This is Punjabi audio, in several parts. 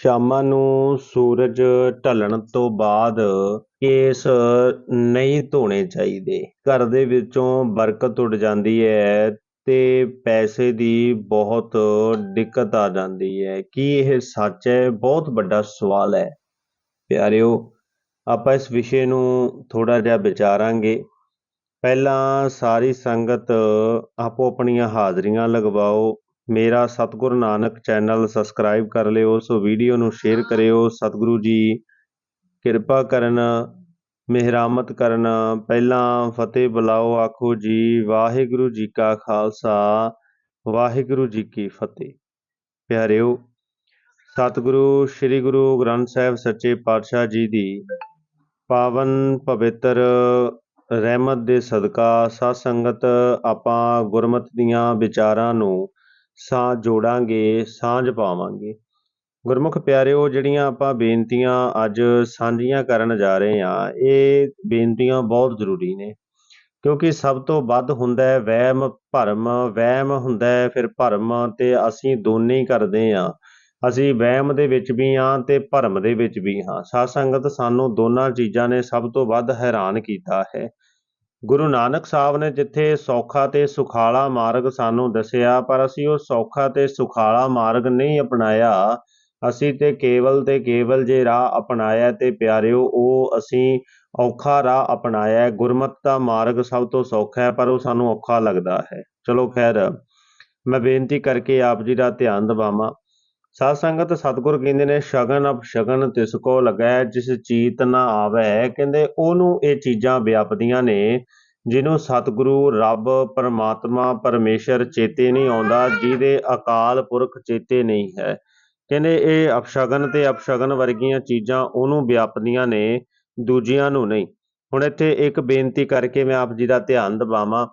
ਸ਼ਾਮਾਂ ਨੂੰ ਸੂਰਜ ਢਲਣ ਤੋਂ ਬਾਅਦ ਕੇਸ ਨਹੀਂ ਧੋਣੇ ਚਾਹੀਦੇ। ਘਰ ਦੇ ਵਿੱਚੋਂ ਬਰਕਤ ਉੱਡ ਜਾਂਦੀ ਹੈ ਅਤੇ ਪੈਸੇ ਦੀ ਬਹੁਤ ਦਿੱਕਤ ਆ ਜਾਂਦੀ ਹੈ। ਕੀ ਇਹ ਸੱਚ ਹੈ? ਬਹੁਤ ਵੱਡਾ ਸਵਾਲ ਹੈ। ਪਿਆਰਿਓ, ਆਪਾਂ ਇਸ ਵਿਸ਼ੇ ਨੂੰ ਥੋੜਾ ਜਿਹਾ ਵਿਚਾਰਾਂਗੇ। ਪਹਿਲਾਂ ਸਾਰੀ ਸੰਗਤ ਆਪੋ ਆਪਣੀਆਂ ਹਾਜ਼ਰੀਆਂ ਲਗਵਾਓ। ਮੇਰਾ ਸਤਿਗੁਰ ਨਾਨਕ ਚੈਨਲ ਸਬਸਕ੍ਰਾਈਬ ਕਰ ਲਿਓ, ਸੋ ਵੀਡੀਓ ਨੂੰ ਸ਼ੇਅਰ ਕਰਿਓ। ਸਤਿਗੁਰੂ ਜੀ, ਕਿਰਪਾ ਕਰਨ, ਮਿਹਰਾਮਤ ਕਰਨ। ਪਹਿਲਾਂ ਫਤਿਹ ਬੁਲਾਓ, ਆਖੋ ਜੀ, ਵਾਹਿਗੁਰੂ ਜੀ ਕਾ ਖਾਲਸਾ, ਵਾਹਿਗੁਰੂ ਜੀ ਕੀ ਫਤਿਹ। ਪਿਆਰਿਓ, ਸਤਿਗੁਰੂ, ਸ੍ਰੀ ਗੁਰੂ ਗ੍ਰੰਥ ਸਾਹਿਬ ਸੱਚੇ ਪਾਤਸ਼ਾਹ ਜੀ ਦੀ ਪਾਵਨ ਪਵਿੱਤਰ ਰਹਿਮਤ ਦੇ ਸਦਕਾ ਸਾਧ ਸੰਗਤ ਆਪਾਂ ਗੁਰਮਤ ਦੀਆਂ ਵਿਚਾਰਾਂ ਨੂੰ ਸਾਂ ਜੋੜਾਂਗੇ, ਸਾਂਝ ਪਾਵਾਂਗੇ। ਗੁਰਮੁਖ ਪਿਆਰਿਓ, ਜਿਹੜੀਆਂ ਆਪਾਂ ਬੇਨਤੀਆਂ ਅੱਜ ਸਾਂਝੀਆਂ ਕਰਨ ਜਾ ਰਹੇ ਹਾਂ, ਇਹ ਬੇਨਤੀਆਂ ਬਹੁਤ ਜ਼ਰੂਰੀ ਨੇ। ਕਿਉਂਕਿ ਸਭ ਤੋਂ ਵੱਧ ਹੁੰਦਾ ਹੈ ਵਹਿਮ, ਭਰਮ। ਵਹਿਮ ਹੁੰਦਾ ਹੈ ਫਿਰ ਭਰਮ ਤੇ ਅਸੀਂ ਦੋਨੇ ਹੀ ਕਰਦੇ ਹਾਂ। ਅਸੀਂ ਵਹਿਮ ਦੇ ਵਿੱਚ ਵੀ ਹਾਂ ਤੇ ਭਰਮ ਦੇ ਵਿੱਚ ਵੀ ਹਾਂ। ਸਾਧ ਸੰਗਤ ਸਾਨੂੰ ਦੋਨਾਂ ਚੀਜ਼ਾਂ ਨੇ ਸਭ ਤੋਂ ਵੱਧ ਹੈਰਾਨ ਕੀਤਾ ਹੈ। ਗੁਰੂ ਨਾਨਕ ਸਾਹਿਬ ਨੇ ਜਿੱਥੇ ਸੌਖਾ ਤੇ ਸੁਖਾਲਾ ਮਾਰਗ ਸਾਨੂੰ ਦੱਸਿਆ, ਪਰ ਅਸੀਂ ਉਹ ਸੌਖਾ ਤੇ ਸੁਖਾਲਾ ਮਾਰਗ ਨਹੀਂ ਅਪਣਾਇਆ। ਅਸੀਂ ਤੇ ਕੇਵਲ ਤੇ ਕੇਵਲ ਜੇ ਰਾਹ ਅਪਣਾਇਆ ਤੇ ਪਿਆਰਿਓ, ਉਹ ਅਸੀਂ ਔਖਾ ਰਾਹ ਅਪਣਾਇਆ। ਗੁਰਮਤ ਦਾ ਮਾਰਗ ਸਭ ਤੋਂ ਸੌਖਾ ਹੈ, ਪਰ ਉਹ ਸਾਨੂੰ ਔਖਾ ਲੱਗਦਾ ਹੈ। ਚਲੋ ਖੈਰ, ਮੈਂ ਬੇਨਤੀ ਕਰਕੇ ਆਪ ਜੀ ਦਾ ਧਿਆਨ ਦਿਵਾਵਾਂ। ਸਾਧ ਸੰਗਤ ਸਤਿਗੁਰ ਕਹਿੰਦੇ ਨੇ, ਸ਼ਗਨ ਅਪ ਸ਼ਗਨ ਤਿਸ ਕੋ ਲਗੈ, ਜਿਸ ਚੀਤ ਨਾ ਆਵੇ। ਕਹਿੰਦੇ ਉਹਨੂੰ ਇਹ ਚੀਜ਼ਾਂ ਵਿਆਪਦੀਆਂ ਨੇ, ਜਿਹਨੂੰ ਸਤਿਗੁਰੂ ਰੱਬ, ਪਰਮਾਤਮਾ, ਪਰਮੇਸ਼ਰ ਚੇਤੇ ਨਹੀਂ ਆਉਂਦਾ, ਜਿਹਦੇ ਅਕਾਲ ਪੁਰਖ ਚੇਤੇ ਨਹੀਂ ਹੈ। ਕਹਿੰਦੇ ਇਹ ਅਪਸ਼ਗਨ ਤੇ ਅਪਸ਼ਗਨ ਵਰਗੀਆਂ ਚੀਜ਼ਾਂ ਉਹਨੂੰ ਵਿਆਪਦੀਆਂ ਨੇ, ਦੂਜਿਆਂ ਨੂੰ ਨਹੀਂ। ਹੁਣ ਇੱਥੇ ਇੱਕ ਬੇਨਤੀ ਕਰਕੇ ਮੈਂ ਆਪ ਜੀ ਦਾ ਧਿਆਨ ਦਿਵਾਵਾਂ।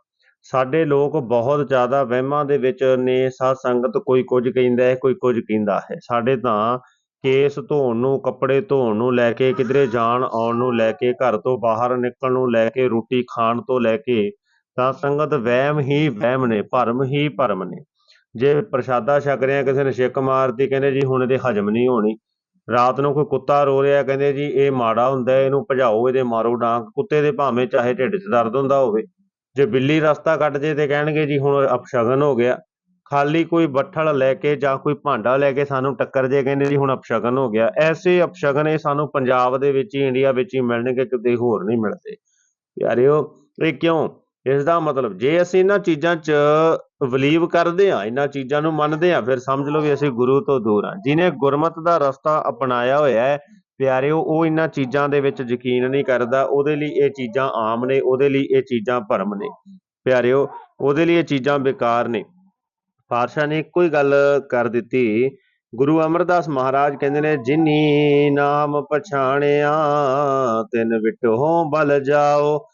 ਸਾਡੇ ਲੋਕ ਬਹੁਤ ਜ਼ਿਆਦਾ ਵਹਿਮਾਂ ਦੇ ਵਿੱਚ ਨੇ, ਸਾਧ ਸੰਗਤ ਕੋਈ ਕੁਝ ਕਹਿੰਦਾ ਹੈ, ਕੋਈ ਕੁਝ ਕਹਿੰਦਾ ਹੈ। ਸਾਡੇ ਤਾਂ ਕੇਸ ਧੋਣ ਨੂੰ, ਕੱਪੜੇ ਧੋਣ ਨੂੰ ਲੈ ਕੇ, ਕਿਧਰੇ ਜਾਣ ਆਉਣ ਨੂੰ ਲੈ ਕੇ, ਘਰ ਤੋਂ ਬਾਹਰ ਨਿਕਲਣ ਨੂੰ ਲੈ ਕੇ, ਰੋਟੀ ਖਾਣ ਤੋਂ ਲੈ ਕੇ, ਤਾਂ ਸੰਗਤ ਵਹਿਮ ਹੀ ਵਹਿਮ ਨੇ, ਭਰਮ ਹੀ ਭਰਮ ਨੇ। ਜੇ ਪ੍ਰਸ਼ਾਦਾ ਛਕ ਰਿਹਾ, ਕਿਸੇ ਨੇ ਛਿੱਕ ਮਾਰਦੀ ਕਹਿੰਦੇ ਜੀ ਹੁਣ ਇਹਦੇ ਹਜਮ ਨਹੀਂ ਹੋਣੀ। ਰਾਤ ਨੂੰ ਕੋਈ ਕੁੱਤਾ ਰੋ ਰਿਹਾ, ਕਹਿੰਦੇ ਜੀ ਇਹ ਮਾੜਾ ਹੁੰਦਾ, ਇਹਨੂੰ ਭਜਾਓ, ਇਹਦੇ ਮਾਰੋ ਡਾਂਗ। ਕੁੱਤੇ ਦੇ ਭਾਵੇਂ ਚਾਹੇ ਢਿੱਡ 'ਚ ਦਰਦ ਹੁੰਦਾ ਹੋਵੇ। ਜੇ ਬਿੱਲੀ ਰਸਤਾ ਕੱਟ ਜੇ ਤੇ ਕਹਿਣਗੇ ਜੀ ਹੁਣ ਅਪਸ਼ਗਨ ਹੋ ਗਿਆ। ਖਾਲੀ ਕੋਈ ਬੱਠਲ ਲੈ ਕੇ ਜਾਂ ਕੋਈ ਭਾਂਡਾ ਲੈ ਕੇ ਸਾਨੂੰ ਟੱਕਰ ਜੇ ਕਹਿੰਦੇ ਜੀ ਹੁਣ ਅਪਸ਼ਗਨ ਹੋ ਗਿਆ। ਐਸੇ ਅਪਸ਼ਗਨ ਇਹ ਸਾਨੂੰ ਪੰਜਾਬ ਦੇ ਵਿੱਚ ਹੀ, ਇੰਡੀਆ ਵਿੱਚ ਹੀ ਮਿਲਣਗੇ ਕਿਤੇ ਹੋਰ ਨਹੀਂ ਮਿਲਦੇ। ਪਿਆਰਿਓ, ਇਹ ਕਿਉਂ? ਇਸ ਦਾ ਮਤਲਬ ਜੇ ਅਸੀਂ ਇਹਨਾਂ ਚੀਜ਼ਾਂ 'ਚ ਬਲੀਵ ਕਰਦੇ ਆ ਇਹਨਾਂ ਚੀਜ਼ਾਂ ਨੂੰ ਮੰਨਦੇ ਆ ਫਿਰ ਸਮਝ ਲਓ ਵੀ ਅਸੀਂ ਗੁਰੂ ਤੋਂ ਦੂਰ ਆ ਜਿਨੇ ਗੁਰਮਤ ਦਾ ਰਸਤਾ ਅਪਣਾਇਆ ਹੋਇਆ ਹੈ ਪਿਆਰਿਓ ਉਹ ਇਹਨਾਂ ਚੀਜ਼ਾਂ ਦੇ ਵਿੱਚ ਯਕੀਨ ਨਹੀਂ ਕਰਦਾ। ਉਹਦੇ ਲਈ ਇਹ ਚੀਜ਼ਾਂ ਆਮ ਨੇ, ਉਹਦੇ ਲਈ ਇਹ ਚੀਜ਼ਾਂ ਭਰਮ ਨੇ। ਪਿਆਰਿਓ, ਉਹਦੇ ਲਈ ਇਹ ਚੀਜ਼ਾਂ ਬੇਕਾਰ ਨੇ। ਪਾਤਸ਼ਾਹ ਨੇ ਇੱਕੋ ਹੀ ਗੱਲ ਕਰ ਦਿੱਤੀ। ਗੁਰੂ ਅਮਰਦਾਸ ਮਹਾਰਾਜ ਕਹਿੰਦੇ ਨੇ, ਜਿਨੀ ਨਾਮ ਪਛਾਣਿਆ, ਤਿਨ ਵਿਟੋ ਬਲ ਜਾਓ।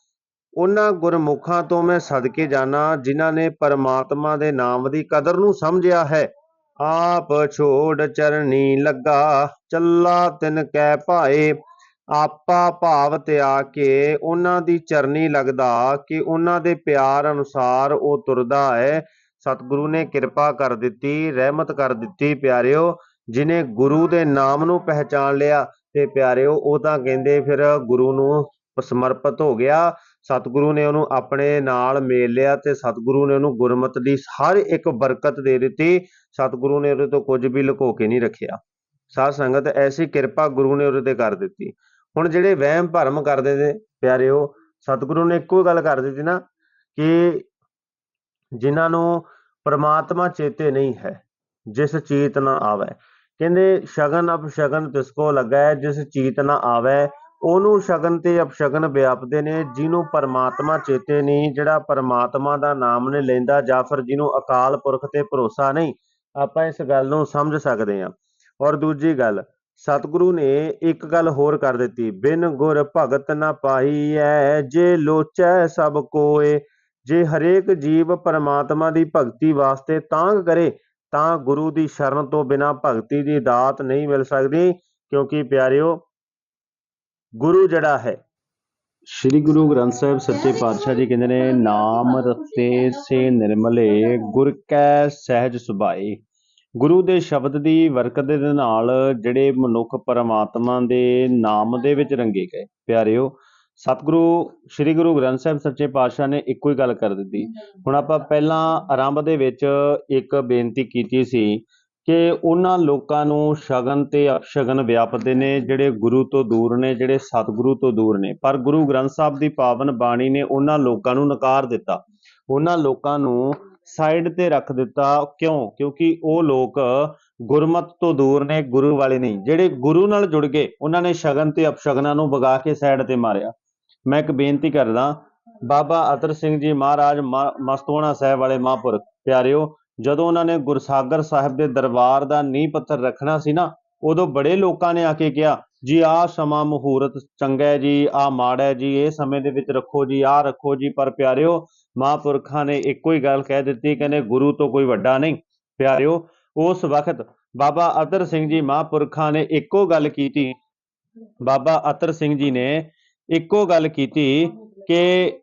ਉਹਨਾਂ ਗੁਰਮੁਖਾਂ ਤੋਂ ਮੈਂ ਸਦਕੇ ਜਾਣਾ ਜਿਨ੍ਹਾਂ ਨੇ ਪਰਮਾਤਮਾ ਦੇ ਨਾਮ ਦੀ ਕਦਰ ਨੂੰ ਸਮਝਿਆ ਹੈ। ਆਪ ਛੋੜ ਚਰਨੀ ਲੱਗਾ, ਚੱਲਾ ਤਿਨ ਕੈ ਭਾਏ। ਆਪਾ ਭਾਵ ਤਿਆ ਕੇ ਉਹਨਾਂ ਦੀ ਚਰਨੀ ਲੱਗਦਾ ਕਿ ਉਹਨਾਂ ਦੇ ਪਿਆਰ ਅਨੁਸਾਰ ਉਹ ਤੁਰਦਾ ਹੈ। ਸਤਿਗੁਰੂ ਨੇ ਕਿਰਪਾ ਕਰ ਦਿੱਤੀ, ਰਹਿਮਤ ਕਰ ਦਿੱਤੀ ਪਿਆਰਿਓ, ਜਿਨੇ ਗੁਰੂ ਦੇ ਨਾਮ ਨੂੰ ਪਹਿਚਾਨ ਲਿਆ ਤੇ ਪਿਆਰਿਓ ਉਹ ਤਾਂ ਕਹਿੰਦੇ ਫਿਰ ਗੁਰੂ ਨੂੰ ਸਮਰਪਿਤ ਹੋ ਗਿਆ। ਸਤਿਗੁਰੂ ਨੇ ਉਹਨੂੰ ਆਪਣੇ ਨਾਲ ਮੇਲ ਲਿਆ ਤੇ ਸਤਿਗੁਰੂ ਨੇ ਉਹਨੂੰ ਗੁਰਮਤ ਦੀ ਹਰ ਇੱਕ ਬਰਕਤ ਦੇ ਦਿੱਤੀ। ਸਤਿਗੁਰੂ ਨੇ ਉਹਦੇ ਤੋਂ ਕੁਝ ਵੀ ਲੁਕੋ ਕੇ ਨਹੀਂ ਰੱਖਿਆ। ਸਾਧ ਸੰਗਤ, ਐਸੀ ਕਿਰਪਾ ਗੁਰੂ ਨੇ ਉਹਦੇ ਤੇ ਕਰ ਦਿੱਤੀ। ਹੁਣ ਜਿਹੜੇ ਵਹਿਮ ਭਰਮ ਕਰਦੇ ਨੇ, ਪਿਆਰਿਓ, ਸਤਿਗੁਰੂ ਨੇ ਇੱਕੋ ਗੱਲ ਕਰ ਦਿੱਤੀ ਨਾ ਕਿ ਜਿਨ੍ਹਾਂ ਨੂੰ ਪਰਮਾਤਮਾ ਚੇਤੇ ਨਹੀਂ ਹੈ, ਜਿਸ ਚੀਤ ਨਾ ਆਵੇ। ਕਹਿੰਦੇ, ਸ਼ਗਨ ਅਪ ਸ਼ਗਨ ਤਿਸ ਕੋ ਲੱਗਾ, ਜਿਸ ਚੀਤ ਨਾ ਆਵੇ ਉਹਨੂੰ ਸ਼ਗਨ ਤੇ ਅਪਸ਼ਗਨ ਵਿਆਪਦੇ ਨੇ, ਜਿਹਨੂੰ ਪਰਮਾਤਮਾ ਚੇਤੇ ਨਹੀਂ, ਜਿਹੜਾ ਪਰਮਾਤਮਾ ਦਾ ਨਾਮ ਨੇ ਲੈਂਦਾ ਜਾਂ ਫਿਰ ਜਿਹਨੂੰ ਅਕਾਲ ਪੁਰਖ ਤੇ ਭਰੋਸਾ ਨਹੀਂ, ਆਪਾਂ ਇਸ ਗੱਲ ਨੂੰ ਸਮਝ ਸਕਦੇ ਹਾਂ। ਔਰ ਦੂਜੀ ਗੱਲ, ਸਤਿਗੁਰੂ ਨੇ ਇੱਕ ਗੱਲ ਹੋਰ ਕਰ ਦਿੱਤੀ, ਬਿਨ ਗੁਰ ਭਗਤ ਨਾ ਪਾਈ ਐ ਜੇ ਲੋਚੈ ਸਭ ਕੋਏ, ਜੇ ਹਰੇਕ ਜੀਵ ਪਰਮਾਤਮਾ ਦੀ ਭਗਤੀ ਵਾਸਤੇ ਤਾਂਗ ਕਰੇ, ਤਾਂ ਗੁਰੂ ਦੀ ਸ਼ਰਨ ਤੋਂ ਬਿਨਾ ਭਗਤੀ ਦੀ ਦਾਤ ਨਹੀਂ ਮਿਲ ਸਕਦੀ। ਕਿਉਂਕਿ ਪਿਆਰਿਓ ਗੁਰੂ ਜਿਹੜਾ ਹੈ। ਸ੍ਰੀ ਗੁਰੂ ਗ੍ਰੰਥ ਸਾਹਿਬ ਸੱਚੇ ਪਾਤਸ਼ਾਹ ਜੀ ਕਹਿੰਦੇ ਨੇ, ਨਾਮ ਰਤੇ ਸੇ ਨਿਰਮਲੇ, ਗੁਰ ਕੈ ਸਹਿਜ ਸੁਭਾਈ ਗੁਰੂ ਦੇ ਸ਼ਬਦ ਦੀ ਬਰਕਤ ਦੇ ਨਾਲ ਜਿਹੜੇ ਮਨੁੱਖ ਪਰਮਾਤਮਾ ਦੇ ਨਾਮ ਦੇ ਵਿੱਚ ਰੰਗੇ ਗਏ। ਪਿਆਰਿਓ, ਸਤਿਗੁਰੂ, ਸ੍ਰੀ ਗੁਰੂ ਗ੍ਰੰਥ ਸਾਹਿਬ ਸੱਚੇ ਪਾਤਸ਼ਾਹ ਨੇ ਇੱਕੋ ਹੀ ਗੱਲ ਕਰ ਦਿੱਤੀ। ਹੁਣ ਆਪਾਂ ਪਹਿਲਾਂ ਆਰੰਭ ਦੇ ਵਿੱਚ ਇੱਕ ਬੇਨਤੀ ਕੀਤੀ ਸੀ ਕਿ ਉਹਨਾਂ ਲੋਕਾਂ ਨੂੰ ਸ਼ਗਨ ਤੇ ਅਪਸ਼ਗਨ ਵਿਆਪਦੇ ਨੇ, ਜਿਹੜੇ ਗੁਰੂ ਤੋਂ ਦੂਰ ਨੇ, ਜਿਹੜੇ ਸਤਿਗੁਰੂ ਤੋਂ ਦੂਰ ਨੇ। ਪਰ ਗੁਰੂ ਗ੍ਰੰਥ ਸਾਹਿਬ ਦੀ ਪਾਵਨ ਬਾਣੀ ਨੇ ਉਹਨਾਂ ਲੋਕਾਂ ਨੂੰ ਨਕਾਰ ਦਿੱਤਾ। ਉਹਨਾਂ ਲੋਕਾਂ ਨੂੰ ਸਾਈਡ ਤੇ ਰੱਖ ਦਿੱਤਾ। ਕਿਉਂ? ਕਿਉਂਕਿ ਉਹ ਲੋਕ ਗੁਰਮਤ ਤੋਂ ਦੂਰ ਨੇ, ਗੁਰੂ ਵਾਲੇ ਨਹੀਂ। ਜਿਹੜੇ ਗੁਰੂ ਨਾਲ ਜੁੜ ਗਏ, ਉਹਨਾਂ ਨੇ ਸ਼ਗਨ ਤੇ ਅਪਸ਼ਗਨਾਂ ਨੂੰ ਵਗਾ ਕੇ ਸਾਈਡ ਤੇ ਮਾਰਿਆ। ਮੈਂ ਇੱਕ ਬੇਨਤੀ ਕਰਦਾ, ਬਾਬਾ ਅਤਰ ਸਿੰਘ ਜੀ ਮਹਾਰਾਜ, ਮ- ਮਸਤੋਣਾ ਸਾਹਿਬ ਵਾਲੇ ਮਹਾਂਪੁਰਖ, ਪਿਆਰਿਓ ਜਦੋਂ ਉਹਨਾਂ ਨੇ ਗੁਰਸਾਗਰ ਸਾਹਿਬ ਦੇ ਦਰਬਾਰ ਦਾ ਨੀਂਹ ਪੱਥਰ ਰੱਖਣਾ ਸੀ ਨਾ, ਉਦੋਂ ਬੜੇ ਲੋਕਾਂ ਨੇ ਆ ਕੇ ਕਿਹਾ, ਜੀ, ਆਹ ਸਮਾਂ ਮੁਹੂਰਤ ਚੰਗਾ ਹੈ ਜੀ, ਆਹ ਮਾੜਾ ਹੈ ਜੀ, ਇਹ ਸਮੇਂ ਦੇ ਵਿੱਚ ਰੱਖੋ ਜੀ, ਆਹ ਰੱਖੋ ਜੀ। ਪਰ ਪਿਆਰਿਓ, ਮਹਾਂਪੁਰਖਾਂ ਨੇ ਇੱਕੋ ਹੀ ਗੱਲ ਕਹਿ ਦਿੱਤੀ, ਕਹਿੰਦੇ, ਗੁਰੂ ਤੋਂ ਕੋਈ ਵੱਡਾ ਨਹੀਂ। ਪਿਆਰਿਓ, ਉਸ ਵਕਤ ਬਾਬਾ ਅਤਰ ਸਿੰਘ ਜੀ ਮਹਾਂਪੁਰਖਾਂ ਨੇ ਇੱਕੋ ਗੱਲ ਕੀਤੀ, ਬਾਬਾ ਅਤਰ ਸਿੰਘ ਜੀ ਨੇ ਇੱਕੋ ਗੱਲ ਕੀਤੀ ਕਿ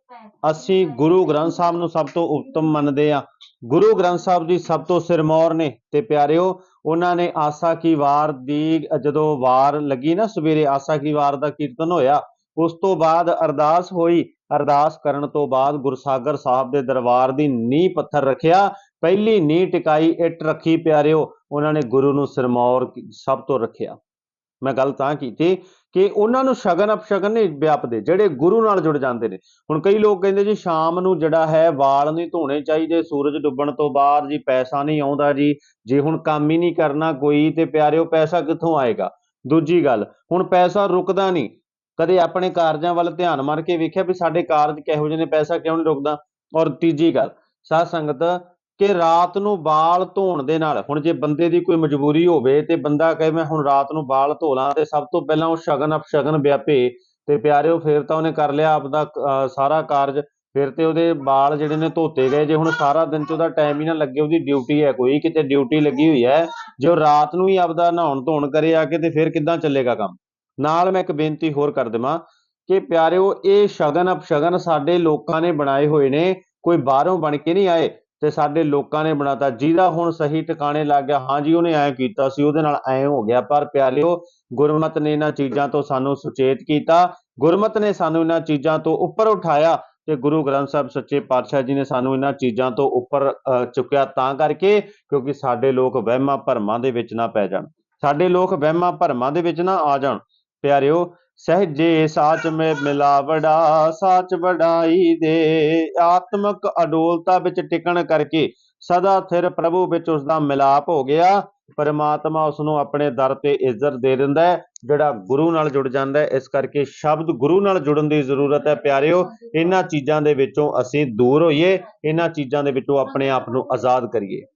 ਅਸੀਂ ਗੁਰੂ ਗ੍ਰੰਥ ਸਾਹਿਬ ਨੂੰ ਸਭ ਤੋਂ ਉੱਤਮ ਮੰਨਦੇ ਆ ਗੁਰੂ ਗ੍ਰੰਥ ਸਾਹਿਬ ਜੀ ਸਭ ਤੋਂ ਸਿਰਮੌਰ ਨੇ ਤੇ ਪਿਆਰਿਓ, ਉਹਨਾਂ ਨੇ ਆਸਾ ਕੀ ਵਾਰ ਦੀ ਜਦੋਂ ਵਾਰ ਲੱਗੀ ਨਾ ਸਵੇਰੇ ਆਸਾ ਕੀ ਵਾਰ ਦਾ ਕੀਰਤਨ ਹੋਇਆ, ਉਸ ਤੋਂ ਬਾਅਦ ਅਰਦਾਸ ਹੋਈ। ਅਰਦਾਸ ਕਰਨ ਤੋਂ ਬਾਅਦ ਗੁਰਸਾਗਰ ਸਾਹਿਬ ਦੇ ਦਰਬਾਰ ਦੀ ਨੀਂਹ ਪੱਥਰ ਰੱਖਿਆ। ਪਹਿਲੀ ਨੀਂਹ ਟਿਕਾਈ ਇੱਟ ਰੱਖੀ ਪਿਆਰਿਓ, ਉਹਨਾਂ ਨੇ ਗੁਰੂ ਨੂੰ ਸਿਰਮੌਰ ਸਭ ਤੋਂ ਰੱਖਿਆ। ਮੈਂ ਗੱਲ ਤਾਂ ਕੀਤੀ ਕਿ ਉਹਨਾਂ ਨੂੰ ਸ਼ਗਨ ਅਪਸ਼ਗਨ ਨਹੀਂ ਵਿਆਪਦੇ, ਜਿਹੜੇ ਗੁਰੂ ਨਾਲ ਜੁੜ ਜਾਂਦੇ ਨੇ। ਹੁਣ ਕਈ ਲੋਕ ਕਹਿੰਦੇ ਜੀ, ਸ਼ਾਮ ਨੂੰ ਜਿਹੜਾ ਹੈ, ਵਾਲ ਨਹੀਂ ਧੋਣੇ ਚਾਹੀਦੇ, ਸੂਰਜ ਡੁੱਬਣ ਤੋਂ ਬਾਅਦ ਜੀ ਪੈਸਾ ਨਹੀਂ ਆਉਂਦਾ ਜੀ। ਜੇ ਹੁਣ ਕੰਮ ਹੀ ਨਹੀਂ ਕਰਨਾ ਕੋਈ, ਤੇ ਪਿਆਰਿਓ ਪੈਸਾ ਕਿੱਥੋਂ ਆਏਗਾ? ਦੂਜੀ ਗੱਲ, ਹੁਣ ਪੈਸਾ ਰੁਕਦਾ ਨਹੀਂ। ਕਦੇ ਆਪਣੇ ਕਾਰਜਾਂ ਵੱਲ ਧਿਆਨ ਮਾਰ ਕੇ ਵੇਖਿਆ ਵੀ ਸਾਡੇ ਕਾਰਜ ਕਿਹੋ ਜਿਹੇ ਨੇ, ਪੈਸਾ ਕਿਉਂ ਨਹੀਂ ਰੁਕਦਾ? ਔਰ ਤੀਜੀ ਗੱਲ, ਸਾਧ ਸੰਗਤ ਕਿ ਰਾਤ ਨੂੰ ਵਾਲ ਧੋਣ ਦੇ ਨਾਲ, ਹੁਣ ਜੇ ਬੰਦੇ ਦੀ ਕੋਈ ਮਜਬੂਰੀ ਹੋਵੇ ਤੇ ਬੰਦਾ ਕਹੇ ਮੈਂ ਹੁਣ ਰਾਤ ਨੂੰ ਵਾਲ ਧੋ ਲਾਂ ਤੇ ਸਭ ਤੋਂ ਪਹਿਲਾਂ ਉਹ ਸ਼ਗਨ ਅਪਸ਼ਗਨ ਵਿਆਪੇ ਤੇ ਪਿਆਰਿਓ ਫੇਰ ਤਾਂ ਉਹਨੇ ਕਰ ਲਿਆ ਆਪਦਾ ਸਾਰਾ ਕਾਰਜ, ਫਿਰ ਤੇ ਉਹਦੇ ਵਾਲ ਜਿਹੜੇ ਨੇ ਧੋਤੇ ਗਏ। ਜੇ ਹੁਣ ਸਾਰਾ ਦਿਨ ਚ ਉਹਦਾ ਟਾਈਮ ਹੀ ਨਾ ਲੱਗੇ, ਉਹਦੀ ਡਿਊਟੀ ਹੈ ਕੋਈ, ਕਿਤੇ ਡਿਊਟੀ ਲੱਗੀ ਹੋਈ ਹੈ, ਜੇ ਉਹ ਰਾਤ ਨੂੰ ਹੀ ਆਪਦਾ ਨਹਾਉਣ ਧੋਣ ਕਰੇ ਆ ਕੇ ਤੇ ਫਿਰ ਕਿੱਦਾਂ ਚੱਲੇਗਾ ਕੰਮ? ਨਾਲ ਮੈਂ ਇੱਕ ਬੇਨਤੀ ਹੋਰ ਕਰ ਦੇਵਾਂ ਕਿ ਪਿਆਰਿਓ, ਇਹ ਸ਼ਗਨ ਅਪਸ਼ਗਨ ਸਾਡੇ ਲੋਕਾਂ ਨੇ ਬਣਾਏ ਹੋਏ ਨੇ, ਕੋਈ ਬਾਹਰੋਂ ਬਣ ਕੇ ਨਹੀਂ ਆਏ। ਤੇ ਸਾਡੇ ਲੋਕਾਂ ਨੇ ਬਣਾਤਾ। ਜਿਹਦਾ ਹੁਣ ਸਹੀ ਟਿਕਾਣੇ ਲੱਗ ਗਿਆ ਹਾਂਜੀ ਉਹਨੇ ਐਂ ਕੀਤਾ ਸੀ ਉਹਦੇ ਨਾਲ ਐਂ ਹੋ ਗਿਆ। ਪਰ ਪਿਆਰਿਓ ਗੁਰਮਤ ਨੇ ਇਹਨਾਂ ਚੀਜ਼ਾਂ ਤੋਂ ਸਾਨੂੰ ਸੁਚੇਤ ਕੀਤਾ। ਗੁਰਮਤ ਨੇ ਸਾਨੂੰ ਇਹਨਾਂ ਚੀਜ਼ਾਂ ਤੋਂ ਉੱਪਰ ਉਠਾਇਆ ਤੇ ਗੁਰੂ ਗ੍ਰੰਥ ਸਾਹਿਬ ਸੱਚੇ ਪਾਤਸ਼ਾਹ ਜੀ ਨੇ ਸਾਨੂੰ ਇਹਨਾਂ ਚੀਜ਼ਾਂ ਤੋਂ ਉੱਪਰ ਅ, ਚੁੱਕਿਆ ਤਾਂ ਕਰਕੇ ਕਿਉਂਕਿ ਸਾਡੇ ਲੋਕ ਵਹਿਮਾਂ ਭਰਮਾਂ ਦੇ ਵਿੱਚ ਨਾ ਪੈ ਜਾਣ। ਸਾਡੇ ਲੋਕ ਵਹਿਮਾਂ ਭਰਮਾਂ ਦੇ ਵਿੱਚ ਨਾ ਆ ਜਾਣ। ਪਿਆਰਿਓ ਸਹਜੇ ਸਾਚ ਮੇ ਮਿਲਾਵੜਾ, ਸਾਚ ਵਡਾਈ ਦੇ। ਆਤਮਕ ਅਡੋਲਤਾ ਵਿੱਚ ਟਿਕਣ ਕਰਕੇ ਸਦਾ ਥਿਰ ਪ੍ਰਭੂ ਵਿੱਚ ਉਸ ਦਾ ਮਿਲਾਪ ਹੋ ਗਿਆ। ਪਰਮਾਤਮਾ ਉਸ ਨੂੰ ਆਪਣੇ ਦਰ ਤੇ ਇੱਜ਼ਤ ਦੇ ਦਿੰਦਾ ਹੈ, ਜਿਹੜਾ ਗੁਰੂ ਨਾਲ ਜੁੜ ਜਾਂਦਾ ਹੈ। ਇਸ ਕਰਕੇ ਸ਼ਬਦ ਗੁਰੂ ਨਾਲ ਜੁੜਨ ਦੀ ਜ਼ਰੂਰਤ ਹੈ, ਪਿਆਰਿਓ। ਇਹਨਾਂ ਚੀਜ਼ਾਂ ਦੇ ਵਿੱਚੋਂ ਅਸੀਂ ਦੂਰ ਹੋਈਏ, ਇਹਨਾਂ ਚੀਜ਼ਾਂ ਦੇ ਵਿੱਚੋਂ ਆਪਣੇ ਆਪ ਨੂੰ ਆਜ਼ਾਦ ਕਰੀਏ।